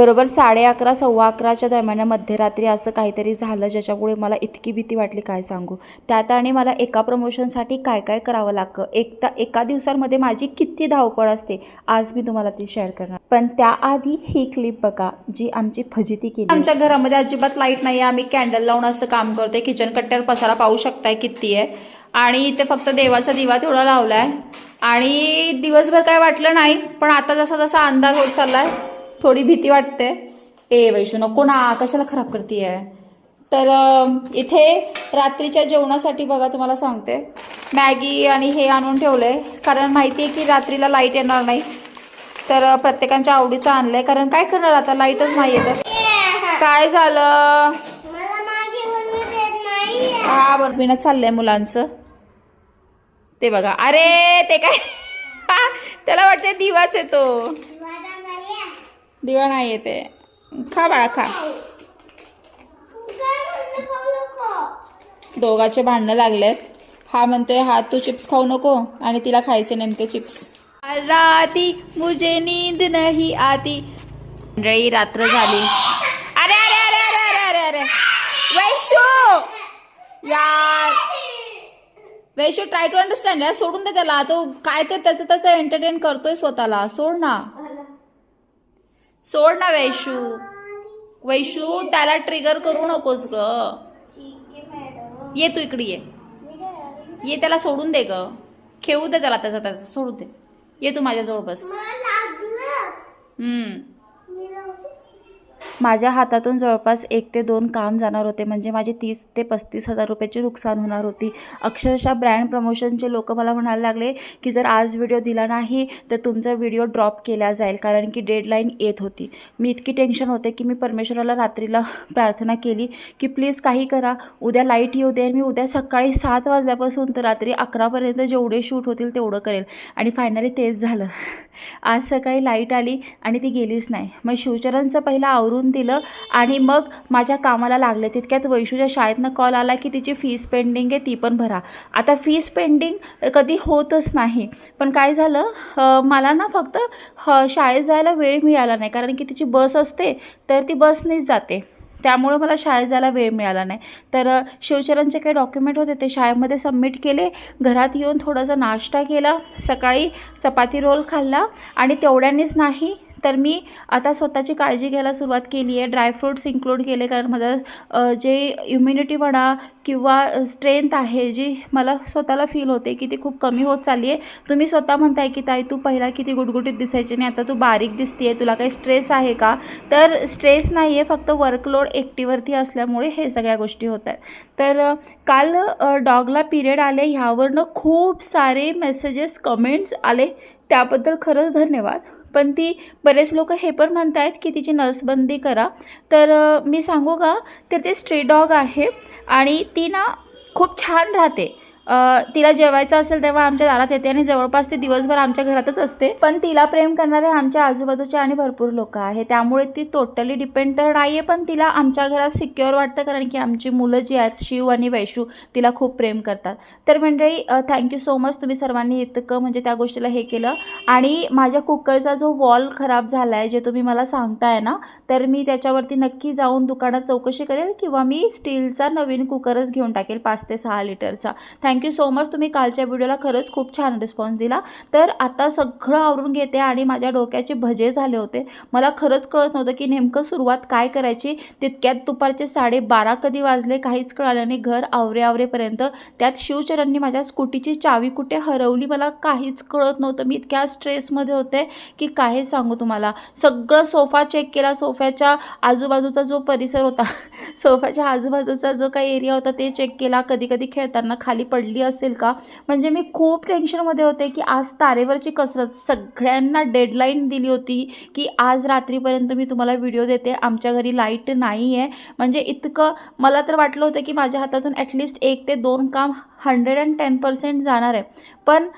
बरोबर साडे अकरा सव्वा अकराच्या दरम्यान मध्यरात्री असं काहीतरी झालं ज्याच्यामुळे मला इतकी भीती वाटली. काय सांगू? त्यात आणि मला एका प्रमोशनसाठी काय काय करावं लागतं? एकदा एका दिवसांमध्ये माझी किती धावपळ असते? आज मी तुम्हाला ती शेअर करणार. पण त्याआधी ही क्लिप बघा जी आमची फजिती केली आमच्या घरामध्ये अजिबात लाइट नाही आहे आम्ही कॅन्डल लावून असं काम करतोय. किचन कट्ट्यावर पसारा पाहू शकताय किती आहे. आणि इथे फक्त देवाचा दिवा तेवढा लावलाय. आणि दिवसभर काय वाटलं नाही पण आता जसा जसा अंधार होत चाललाय थोडी भीती वाटते. ए वैशू नको ना कशाला खराब करते तर इथे रात्रीच्या जेवणासाठी बघा तुम्हाला सांगते. मॅगी आणि हे आणून ठेवलंय. कारण माहिती आहे की रात्रीला लाइट येणार नाही. तर प्रत्येकाच्या आवडीचं आणलंय. कारण काय करणार आता? लाईटच नाही येत काय झालं? हा बनविणं चाललंय मुलांचं. ते बघा. अरे ते काय? त्याला वाटते दिवाच येतो. दिवा नाही येते. खा बाळा खा. दोघाचे भांडणं लागलेत. हा म्हणतोय हा तू चिप्स खाऊ नको आणि तिला खायचे नेमके चिप्स. राती मुझे नींद नाही आती. मंडळी रात्र झाली. अरे अरे अरे अरे अरे अरे अरे. वैशू! यार. वैशू ट्राय टू अंडरस्टँड यार सोडून दे त्याला. तो काय तर त्याचं त्याचं एंटरटेन करतोय स्वतःला. सोड ना. सोड ना वैशू. वैशू त्याला ट्रिगर करू नकोस ग. ये तू इकडे ये. ये त्याला सोडून दे ग. खेळू दे त्याला त्याचा त्याचा. सोडू दे. ये तू माझ्याजवळ बस. हम्म. माझ्या हातातून जवळपास एक ते दोन काम जाणार होते. म्हणजे माझी तीस ते पस्तीस हजार रुपयाची नुकसान होणार होती. अक्षरशः ब्रँड प्रमोशनचे लोक मला म्हणायला लागले की जर आज व्हिडिओ दिला नाही तर तुमचा व्हिडिओ ड्रॉप केला जाईल. कारण की डेडलाईन येत होती. मी इतकी टेन्शन होते की मी परमेश्वराला रात्रीला प्रार्थना केली की प्लीज काही करा. उद्या लाइट येऊ दे मी उद्या सकाळी सात वाजल्यापासून तर रात्री अकरापर्यंत जेवढे शूट होतील तेवढं करेल. आणि फायनली तेच झालं. आज सकाळी लाइट आली आणि ती गेलीच नाही. मग शिवचरणचं पहिला आवरून दिलं आणि मग माझ्या कामाला लागले. तितक्यात वैशूच्या शाळेतनं कॉल आला की तिची फीस पेंडिंग आहे ती पण भरा. आता फीस पेंडिंग कधी होतच नाही. पण काय झालं मला ना फक्त ह शाळेत जायला वेळ मिळाला नाही. कारण की तिची बस असते तर ती बसनेच जाते. त्यामुळे मला शाळेत जायला वेळ मिळाला नाही. तर शिवचरणचे काही डॉक्युमेंट होते ते शाळेमध्ये सबमिट केले. घरात येऊन थोडासा नाश्ता केला. सकाळी चपाती रोल खाल्ला. आणि तेवढ्यानेच नाही तर मी आता स्वतःची काळजी घ्यायला सुरुवात केली आहे. ड्रायफ्रूट्स इन्क्लूड केले कारण माझं जे इम्युनिटी म्हणा किंवा स्ट्रेंथ आहे जी मला स्वतःला फील होते की ती खूप कमी होत चालली आहे. तुम्ही स्वतः म्हणताय की ताई तू पहिला किती गुटगुटीत दिसायची आणि आता तू बारीक दिसते आहे तुला काही स्ट्रेस आहे का? तर स्ट्रेस नाही आहे फक्त वर्कलोड एकटीवरती असल्यामुळे हे सगळ्या गोष्टी होत आहेत. तर काल डॉगला पिरियड आले ह्यावरनं खूप सारे मेसेजेस कमेंट्स आले. त्याबद्दल खरंच धन्यवाद. पण ती बरेच लोक हे पण म्हणत आहेत की तिची नसबंदी करा. तर मी सांगू का? तर ते स्ट्री डॉग आहे आणि ती ना खूप छान राहते. तिला जेवायचं असेल तेव्हा आमच्या दारात येते आणि जवळपास ती दिवसभर आमच्या घरातच असते. पण तिला प्रेम करणारे आमच्या आजूबाजूचे आणि भरपूर लोक आहे. त्यामुळे ती टोटली डिपेंड तर नाही आहे पण तिला आमच्या घरात सिक्युअर वाटतं कारण की आमची मुलं जी आहेत शिव आणि वैशू तिला खूप प्रेम करतात. तर मंडळी थँक्यू सो मच तुम्ही सर्वांनी इतकं म्हणजे त्या गोष्टीला हे केलं. आणि माझ्या कुकरचा जो वॉल खराब झाला आहे जे तुम्ही मला सांगताय ना तर मी त्याच्यावरती नक्की जाऊन दुकानात चौकशी करेल किंवा मी स्टीलचा नवीन कुकरच घेऊन टाकेल पाच ते सहा लिटरचा थँक्यू सो मच. तुम्ही कालच्या व्हिडिओला खरंच खूप छान रिस्पॉन्स दिला. तर आता सगळं आवरून घेते आणि माझ्या डोक्याचे भजे झाले होते. मला खरंच कळत नव्हतं की नेमकं सुरुवात काय करायची. तितक्यात दुपारचे साडेबारा कधी वाजले काहीच कळाल्याने घर आवरे आवरेपर्यंत त्यात शिवचरणनी माझ्या स्कूटीची चावी कुठे हरवली मला काहीच कळत नव्हतं. मी इतक्या स्ट्रेसमध्ये होते की काय सांगू तुम्हाला. सगळं सोफा चेक केला. सोफ्याच्या आजूबाजूचा जो परिसर होता सोफ्याच्या आजूबाजूचा जो काही एरिया होता ते चेक केला. कधी कधी खेळताना खाली पड पडली असेल का? म्हणजे मी खूप टेन्शनमध्ये होते की आज तारेवरची कसरत. सगळ्यांना डेडलाईन दिली होती की आज रात्रीपर्यंत मी तुम्हाला व्हिडिओ देते. आमच्या घरी लाइट नाही आहे म्हणजे इतकं मला तर वाटलं होतं की माझ्या हातातून ॲटलिस्ट एक ते दोन काम हंड्रेड अँड टेन पर्सेंट जाणार आहे. पण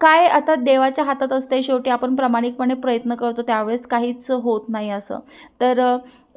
काय आता देवाच्या हातात असते शेवटी. आपण प्रामाणिकपणे प्रयत्न करतो. त्यावेळेस काहीच होत नाही असं. तर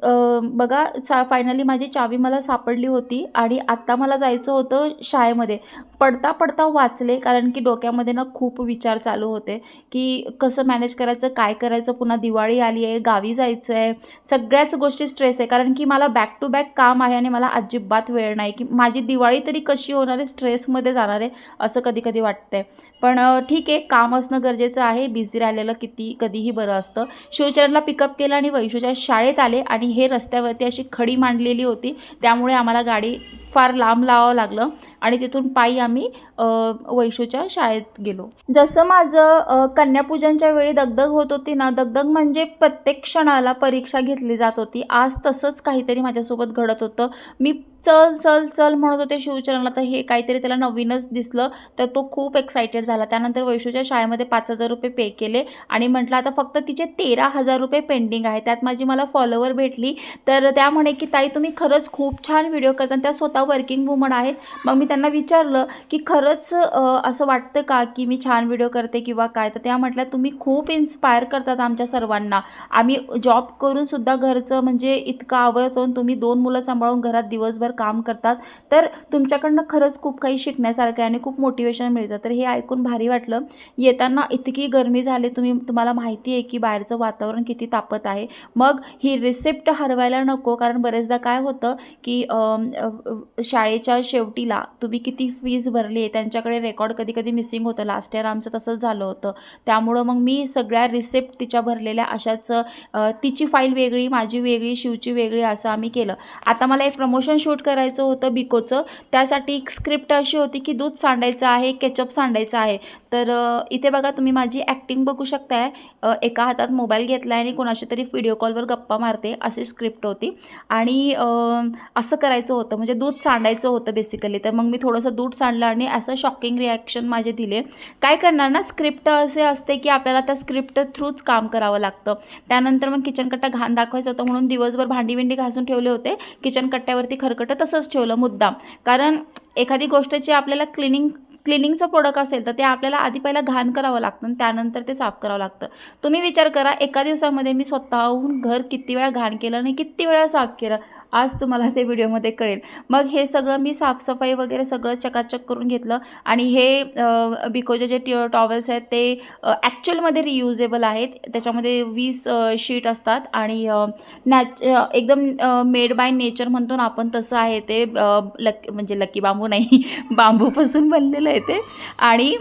बघा सा फायनली माझी चावी मला सापडली होती आणि आत्ता मला जायचं होतं शाळेमध्ये. पडता पडता वाचले कारण की डोक्यामध्ये ना खूप विचार चालू होते की कसं मॅनेज करायचं काय करायचं? पुन्हा दिवाळी आली आहे गावी जायचं आहे. सगळ्याच गोष्टी स्ट्रेस आहे कारण की मला बॅक टू बॅक काम आहे आणि मला अजिबात वेळ नाही. की माझी दिवाळी तरी कशी होणार आहे स्ट्रेसमध्ये जाणार आहे असं कधी कधी वाटतंय. पण ठीक आहे काम असणं गरजेचं आहे. बिझी राहिलेलं किती कधीही बरं असतं. शिवचरणला पिकअप केलं आणि वैशूच्या शाळेत आले आणि हे रस्त्यावरती अशी खडी मांडलेली होती. त्यामुळे आम्हाला गाडी फार लांब लावावं लागलं आणि तिथून पायी आम्ही वैशूच्या शाळेत गेलो. जसं माझं कन्यापूजनच्या वेळी दगदग होत होती ना दगदग म्हणजे प्रत्येक क्षणाला परीक्षा घेतली जात होती. आज तसंच काहीतरी माझ्यासोबत घडत होतं. मी चल चल चल म्हणत होते शिवचरणला तर हे काहीतरी त्याला नवीनच दिसलं तर तो खूप एक्सायटेड झाला. त्यानंतर वैशूच्या शाळेमध्ये पाच हजार रुपये पे केले आणि म्हटलं आता फक्त तिचे तेरा हजार रुपये पेंडिंग आहे. त्यात माझी मला फॉलोवर भेटली. तर त्या म्हणे की ताई तुम्ही खरंच खूप छान व्हिडिओ करता आणि त्या स्वतः वर्किंग वुमन आहेत. मग मी त्यांना विचारलं की खरंच असं वाटतं का की मी छान व्हिडिओ करते किंवा काय? तर त्या म्हटल्या तुम्ही खूप इन्स्पायर करतात आमच्या सर्वांना. आम्ही जॉब करून सुद्धा घरचं म्हणजे इतकं आवडतो आणि तुम्ही दोन मुलं सांभाळून घरात दिवसभर काम करतात. तर तुमच्याकडनं खरंच खूप काही शिकण्यासारखं आहे आणि खूप मोटिवेशन मिळतं. तर हे ऐकून भारी वाटलं. येताना इतकी गरमी झाली तुम्ही तुम्हाला माहिती आहे की बाहेरचं वातावरण किती तापत आहे. मग ही रिसिप्ट हरवायला नको कारण बरेचदा काय होतं की शाळेच्या शेवटीला तुम्ही किती फीज भरली आहे त्यांच्याकडे रेकॉर्ड कधी कधी मिसिंग होतं. लास्ट इयर आमचं तसंच झालं होतं. त्यामुळं मग मी सगळ्या रिसिप्ट तिच्या भरलेल्या अशाच तिची फाईल वेगळी माझी वेगळी शिवची वेगळी असं आम्ही केलं. आता मला एक प्रमोशन शूट करायचं होतं बिकोचं. त्यासाठी एक स्क्रिप्ट अशी होती की दूध सांडायचं आहे केचप सांडायचं आहे. तर इथे बघा तुम्ही माझी ॲक्टिंग बघू शकताय. एका हातात मोबाईल घेतला आहे आणि कोणाशी तरी व्हिडिओ कॉलवर गप्पा मारते अशी स्क्रिप्ट होती. आणि असं करायचं होतं. म्हणजे दूध सांडायचं होतं बेसिकली तर मग मी थोडंसं दूध सांडलं आणि असं शॉकिंग रिॲक्शन माझे दिले. काय करणार ना स्क्रिप्ट असे असते की आपल्याला त्या स्क्रिप्ट थ्रूच काम करावं लागतं. त्यानंतर मग किचन कट्टा घाण दाखवायचं होतं म्हणून दिवसभर भांडी विंडी घासून ठेवले होते. किचन कट्ट्यावरती खरकटं तसंच ठेवलं मुद्दाम. कारण एखादी गोष्टची आपल्याला क्लिनिंग क्लिनिंगचं प्रोडक्ट असेल तर ते आपल्याला आधी पहिला घाण करावं लागतं आणि त्यानंतर ते साफ करावं लागतं. तुम्ही विचार करा एका दिवसामध्ये मी स्वतःहून घर किती वेळा घाण केलं आणि किती वेळा साफ केलं आज तुम्हाला ते व्हिडिओमध्ये कळेल. मग हे सगळं मी साफसफाई वगैरे सगळं चकाचक करून घेतलं आणि हे अ, बिकोचे जे टि टॉवेल्स आहेत ते ॲक्च्युअलमध्ये रियुजेबल आहेत. त्याच्यामध्ये वीस शीट असतात आणि नॅच एकदम मेड बाय नेचर म्हणतो ना आपण तसं आहे ते लक म्हणजे लकी बांबू नाही बांबूपासून बनलेलं आहे ते आणि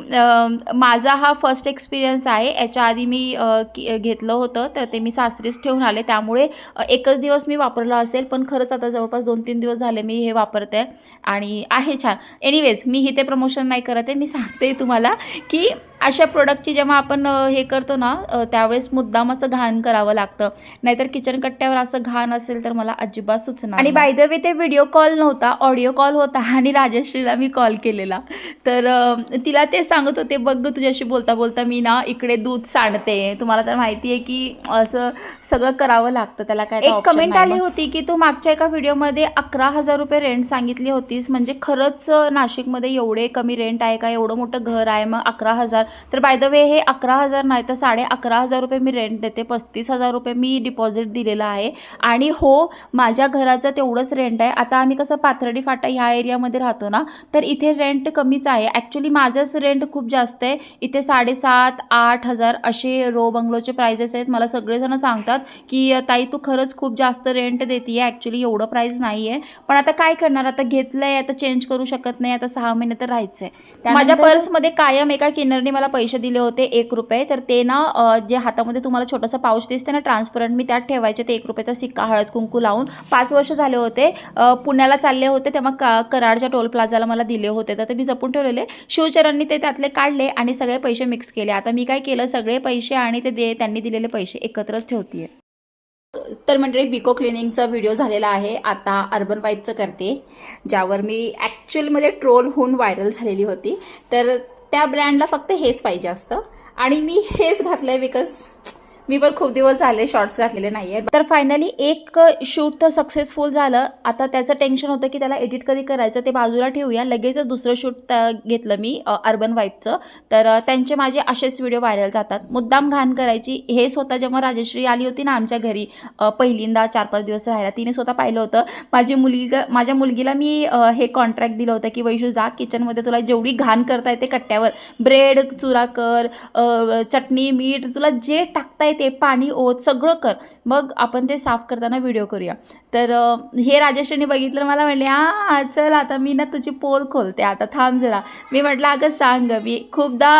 माझा हा फर्स्ट एक्सपिरियन्स आहे. याच्या आधी मी घेतलं होतं. तर ते मी सासरीच ठेवून आले. त्यामुळे एकच दिवस मी वापरला असेल. पण खरंच आता जवळपास दोन तीन दिवस झाले मी हे वापरते. आणि आहे छान. एनिवेज मी इथे प्रमोशन नाही करत आहे. मी सांगते तुम्हाला की अशा प्रोडक्टची जेव्हा आपण हे करतो ना त्यावेळेस मुद्दाम असं घाण करावं लागतं. नाहीतर किचन कट्ट्यावर असं घाण असेल तर मला अजिबात सुचणार आणि बाय द वे ते व्हिडिओ कॉल नव्हता ऑडिओ कॉल होता आणि राजश्रीला मी कॉल केलेला. तर तिला ते सांगत होते बघ तुझ्याशी बोलता बोलता मी ना इकडे दूध सांडते. तुम्हाला तर माहिती आहे की असं सगळं करावं लागतं त्याला काय एक कमेंट आली होती की तू मागच्या एका व्हिडिओमध्ये अकरा हजार रुपये रेंट सांगितली होतीस म्हणजे खरंच नाशिकमध्ये एवढे कमी रेंट आहे का? एवढं मोठं घर आहे मग अकरा हजार तर बाय द वे हे अकरा हजार नाही तर साडे अकरा हजार रुपये मी रेंट देते. पस्तीस हजार रुपये मी डिपॉझिट दिलेलं आहे. आणि हो माझ्या घराचं तेवढंच रेंट आहे. आता आम्ही कसं पाथर्डी फाटा ह्या एरियामध्ये राहतो ना तर इथे रेंट कमीच आहे. ॲक्च्युली माझंच रेंट खूप जास्त आहे. इथे साडेसात आठ हजार असे रो बंगलोचे प्राइजेस आहेत. मला सगळेजण सांगतात की ताई तू खरंच खूप जास्त रेंट देते आहे ॲक्च्युली एवढं प्राईस नाही आहे पण आता काय करणार? आता घेतलं आहे आता चेंज करू शकत नाही. आता सहा महिने तर राहायचं आहे माझ्या पर्समध्ये कायम एका किन्नरने मला पैसे दिले होते एक रुपये तर ते ना जे हातामध्ये तुम्हाला छोटंसं पाऊच दिसते ना ट्रान्सपरंट मी त्यात ठेवायचे ते एक रुपयाचा सिक्का हळद कुंकू लावून पाच वर्ष झाले होते. पुण्याला चालले होते तेव्हा का कराडच्या टोल प्लाझाला मला दिले होते तर ते मी जपून ठेवलेले. शिवचरणनी ते त्यातले काढले आणि सगळे पैसे मिक्स केले. आता मी काय केलं सगळे पैसे आणि ते दे त्यांनी दिलेले पैसे एकत्रच ठेवते तर म्हणजे बिको क्लिनिंगचा व्हिडिओ झालेला आहे. आता अर्बन वाईपचं करते ज्यावर मी ॲक्च्युअलमध्ये ट्रोल होऊन व्हायरल झालेली होती. तर त्या ब्रँडला फक्त हेच पाहिजे असतं. आणि मी हेच घातलं आहे बिकॉज मी पण खूप दिवस झाले शॉर्ट्स घातलेले नाही आहेत तर फायनली एक शूट तर सक्सेसफुल झालं. आता त्याचं टेन्शन होतं की त्याला एडिट कधी करायचं ते बाजूला ठेवूया. लगेचच दुसरं शूट घेतलं मी अर्बन वाईफचं तर त्यांचे माझे असेच व्हिडिओ व्हायरल जातात. मुद्दाम घाण करायची. हे स्वतः जेव्हा राजश्री आली होती ना आमच्या घरी पहिल्यांदा चार पाच दिवस राहायला तिने स्वतः पाहिलं होतं. माझी मुलगी माझ्या मुलगीला मी हे कॉन्ट्रॅक्ट दिलं होतं की वैशू जा किचनमध्ये तुला जेवढी घाण करता येते कट्ट्यावर. ब्रेड चुरा कर चटणी मीठ तुला जे टाकता येते ते पाणी ओत सगळं कर. मग आपण ते साफ करताना व्हिडिओ करूया. तर हे राजेश्रीने बघितलं मला म्हणले हा चल आता मी ना तुझी पोल खोलते. आता थांब जरा. मी म्हटलं अगं सांग मी खूपदा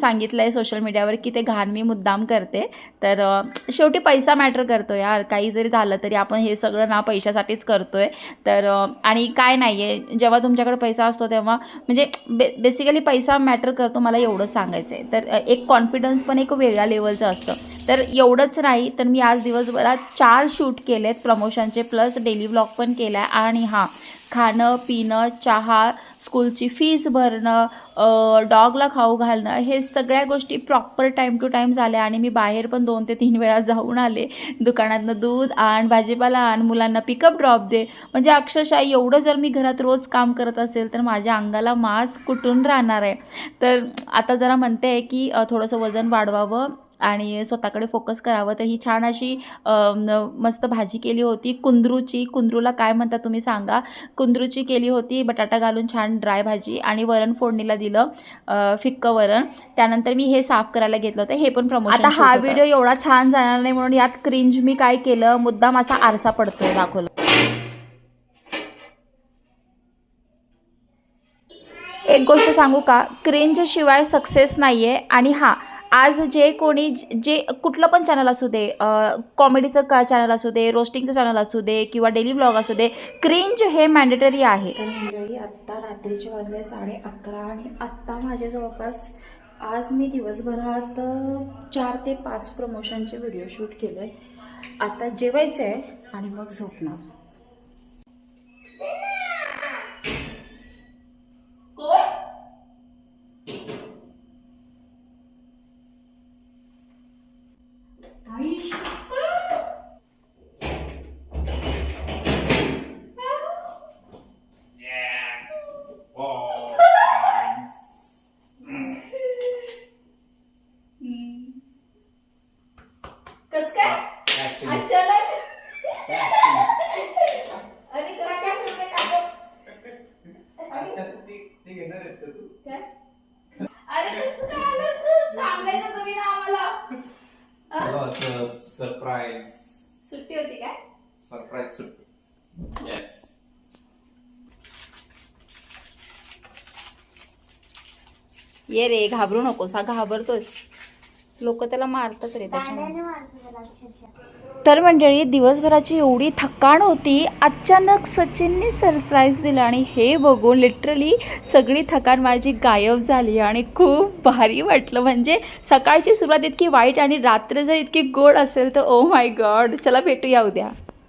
सांगितलं आहे सोशल मीडियावर की ते घाण मी मुद्दाम करते. तर शेवटी पैसा मॅटर करतो यार. काही जरी झालं तरी आपण हे सगळं ना पैशासाठीच करतो आहे तर आणि काय नाही आहे जेव्हा तुमच्याकडे पैसा असतो तेव्हा म्हणजे बे बेसिकली पैसा मॅटर करतो मला एवढं सांगायचं आहे तर एक कॉन्फिडन्स पण एक वेगळ्या लेवलचं असतं. तर एवढंच नाही तर मी आज दिवसभरात चार शूट केलेत प्रमोशनचे प्लस डेली ब्लॉग पण केला आहे आणि हां खाणं पिणं चहा स्कूलची फीस भरणं डॉगला खाऊ घालणं हे सगळ्या गोष्टी प्रॉपर टाईम टू टाईम झाल्या आणि मी बाहेर पण दोन ते तीन वेळा जाऊन आले. दुकानातनं दूध आण भाजीपाला आण मुलांना पिकअप ड्रॉप दे. म्हणजे अक्षरशः एवढं जर मी घरात रोज काम करत असेल तर माझ्या अंगाला मास कुठून राहणार आहे? तर आता जरा म्हणते आहे की थोडंसं वजन वाढवावं. आणि स्वतःकडे फोकस करावं. तर ही छान अशी मस्त भाजी केली होती. कुंदरूची कुंदरूला काय म्हणता तुम्ही सांगा. कुंदरूची केली होती बटाटा घालून छान ड्राय भाजी आणि वरण फोडणीला दिलं फिक्कं वरण. त्यानंतर मी हे साफ करायला घेतलं होतं. हे पण प्रमोशन आता हा व्हिडिओ एवढा छान जाणार नाही म्हणून यात क्रिंज मी काय केलं? मुद्दाम असा आरसा पडतोय दाखवलं. एक गोष्ट सांगू का? क्रेंज शिवाय सक्सेस नाही आहे आणि हां आज जे कोणी जे कुठलं पण चॅनल असू दे कॉमेडीचं का चॅनल असू दे रोस्टिंगचं चॅनल असू दे किंवा डेली ब्लॉग असू दे क्रिंज हे मॅन्डेटरी आहे. मंडळी आत्ता रात्रीचे वाजले साडे अकरा आणि आत्ता माझ्या जवळपास आज मी दिवसभरात चार ते पाच प्रमोशनचे व्हिडिओ शूट केले. आता जेवायचं आहे आणि मग झोपणार. अचानक अरे रुपये अरे कसं काय आलंस तू? सांगायचं तुम्ही ना आम्हाला सरप्राईज सुट्टी होती काय? सरप्राईज सुट्टी. येस ये रे घाबरू नकोस. हा घाबरतोस. लोक त्याला मारतात रे त्याच्यामुळे. तर मंडळी दिवसभराची एवढी थकाण होती अचानक सचिनने सरप्राईज दिलं आणि हे बघून लिटरली सगळी थकाण माझी गायब झाली आणि खूप भारी वाटलं. म्हणजे सकाळची सुरुवात इतकी वाईट आणि रात्र जर इतकी गोड असेल तर ओ माय गॉड चला भेटूया उद्या.